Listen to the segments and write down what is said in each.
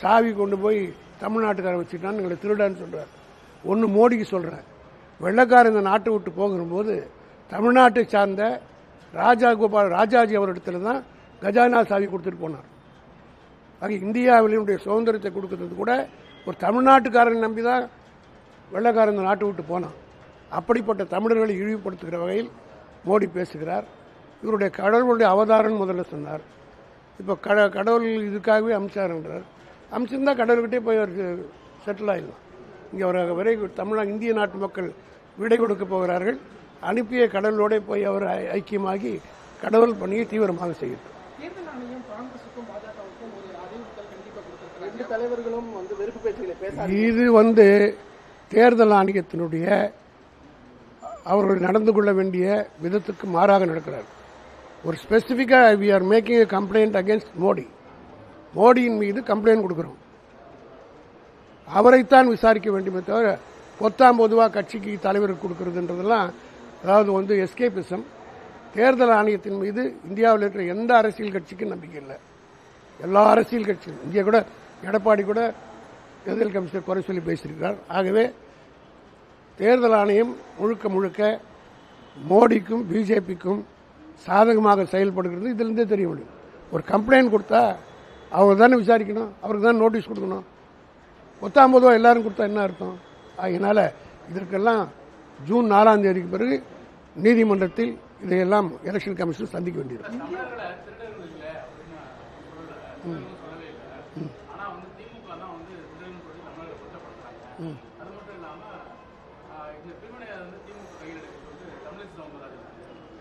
சாவி கொண்டு போய் தமிழ்நாட்டுக்காரன் வச்சுட்டான்னு எங்களை திருடான்னு சொல்கிறார் ஒன்று மோடிக்கு சொல்கிறேன் வெள்ளக்காரன் இந்த நாட்டை விட்டு போகும்போது தமிழ்நாட்டை சார்ந்த ராஜா கோபால் ராஜாஜி அவரிடத்துல தான் கஜானா சாவி கொடுத்துட்டு போனார். ஆக இந்தியாவினுடைய சுதந்திரத்தை கொடுக்கறது கூட ஒரு தமிழ்நாட்டுக்காரன் நம்பி தான் வெள்ளக்காரன் இந்த நாட்டை விட்டு போனான். அப்படிப்பட்ட தமிழர்களை இழிவுபடுத்துகிற வகையில் மோடி பேசுகிறார். இவருடைய கடவுளுடைய அவதாரம் முதல்ல சொன்னார். இப்போ கட கடவுள் இதுக்காகவே அமிச்சாருன்றார். அமிச்சிருந்தா கடவுள்கிட்டே போய் அவருக்கு செட்டில் ஆயிடலாம். இங்கே அவர் விரை தமிழ் இந்திய நாட்டு மக்கள் விடை கொடுக்க போகிறார்கள். அனுப்பிய கடவுளோட போய் அவர் ஐ- ஐக்கியமாகி கடவுள் பணியை தீவிரமாக செய்யட்டும் இது வந்து தேர்தல் ஆணையத்தினுடைய அவர்கள் நடந்து கொள்ள வேண்டிய விதத்துக்கு மாறாக நடக்கிறார். ஒரு ஸ்பெசிஃபிக்காக we are making a complaint against Modi மோடியின் மீது கம்ப்ளைண்ட் கொடுக்குறோம். அவரைத்தான் விசாரிக்க வேண்டுமே தவிர பொத்தாம் பொதுவாக கட்சிக்கு தலைவருக்கு கொடுக்கறதுன்றதெல்லாம் அதாவது வந்து எஸ்கேபிசம் தேர்தல் ஆணையத்தின் மீது இந்தியாவில் இருக்கிற எந்த அரசியல் கட்சிக்கும் நம்பிக்கை இல்லை. எல்லா அரசியல் கட்சியும். இங்கே கூட எடப்பாடி கூட தேர்தல் கமிஷனர் குறை சொல்லி பேசியிருக்கிறார். ஆகவே தேர்தல் ஆணையம் முழுக்க முழுக்க மோடிக்கும் பிஜேபிக்கும் சாதகமாக செயல்படுகிறது. இதிலிருந்தே தெரிய முடியும். ஒரு கம்ப்ளைண்ட் கொடுத்தா அவர் தானே விசாரிக்கணும் அவருக்கு தான் நோட்டீஸ் கொடுக்கணும். பத்தாம் பொதுவாக எல்லாரும் கொடுத்தா என்ன அர்த்தம்? அதனால இதற்கெல்லாம் ஜூன் நாலாம் தேதிக்கு பிறகு நீதிமன்றத்தில் இதையெல்லாம் எலெக்ஷன் கமிஷன் சந்திக்க வேண்டியிருக்கும்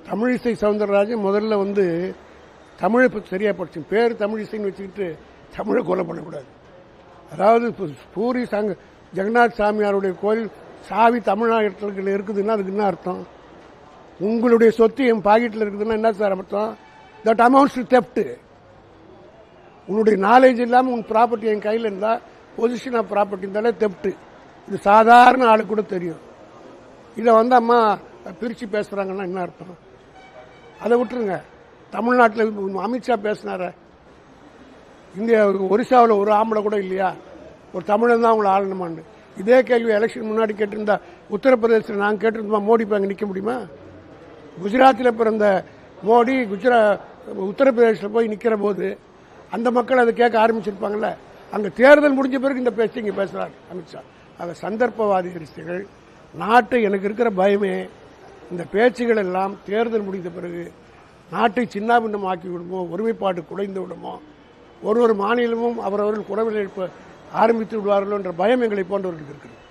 தமிழிசை சவுந்தரராஜன் முதல்ல வந்து தமிழை இப்போ சரியா படிச்சு பேர் தமிழிசைன்னு வச்சுக்கிட்டு தமிழை கொலை பண்ணக்கூடாது. அதாவது இப்போ பூரி சங்க ஜெகநாத் சாமியாருடைய கோயில் சாவி தமிழ்நாட்டில் இருக்குதுன்னா அதுக்கு என்ன அர்த்தம்? உங்களுடைய சொத்து என் பாக்கெட்டில் இருக்குதுன்னா என்ன சார் அர்த்தம்? தட் அமௌண்ட்ஸ் டு தெப்ட் உன்னுடைய நாலேஜ் இல்லாமல் உன் ப்ராப்பர்ட்டி என் கையில் இருந்தால் பொசிஷன் ஆஃப் ப்ராப்பர்ட்டி இருந்தாலே தெப்ட்டு இது சாதாரண ஆளுக்கு கூட தெரியும். இதை வந்து அம்மா பிரித்து பேசுகிறாங்கன்னா என்ன அர்த்தம்? அதை விட்டுருங்க. தமிழ்நாட்டில் அமித்ஷா பேசினார. இந்தியா ஒரிசாவில் ஒரு ஆம்பளை கூட இல்லையா? ஒரு தமிழன் தான் அவங்களை ஆளணுமான்னு. இதே கேள்வி எலெக்ஷன் முன்னாடி கேட்டிருந்தா உத்தரப்பிரதேசத்தில் நாங்கள் கேட்டிருந்தோம் மோடி இப்போ அங்கே நிற்க முடியுமா? குஜராத்தில் பிறந்த மோடி குஜரா உத்தரப்பிரதேசத்தில் போய் நிற்கிற போது அந்த மக்கள் அதை கேட்க ஆரம்பிச்சிருப்பாங்கல்ல? அங்கே தேர்தல் முடிஞ்ச பிறகு இந்த பேச்சு இங்கே பேசுகிறார் அமித்ஷா. ஆக சந்தர்ப்பவாதி அரசுகள் நாட்டு எனக்கு இருக்கிற பயமே இந்த பேச்சுகள் எல்லாம் தேர்தல் முடிந்த பிறகு நாட்டை சின்னாபின்னம் ஆக்கி விடுமோ? ஒருமைப்பாடு குலைந்து விடுமோ? ஒரு ஒரு மாநிலமும் அவரவர்கள் குரவில் ஆரம்பித்து விடுவார்களோ என்ற பயம் எங்களை போன்றவர்களுக்கு இருக்கிறது.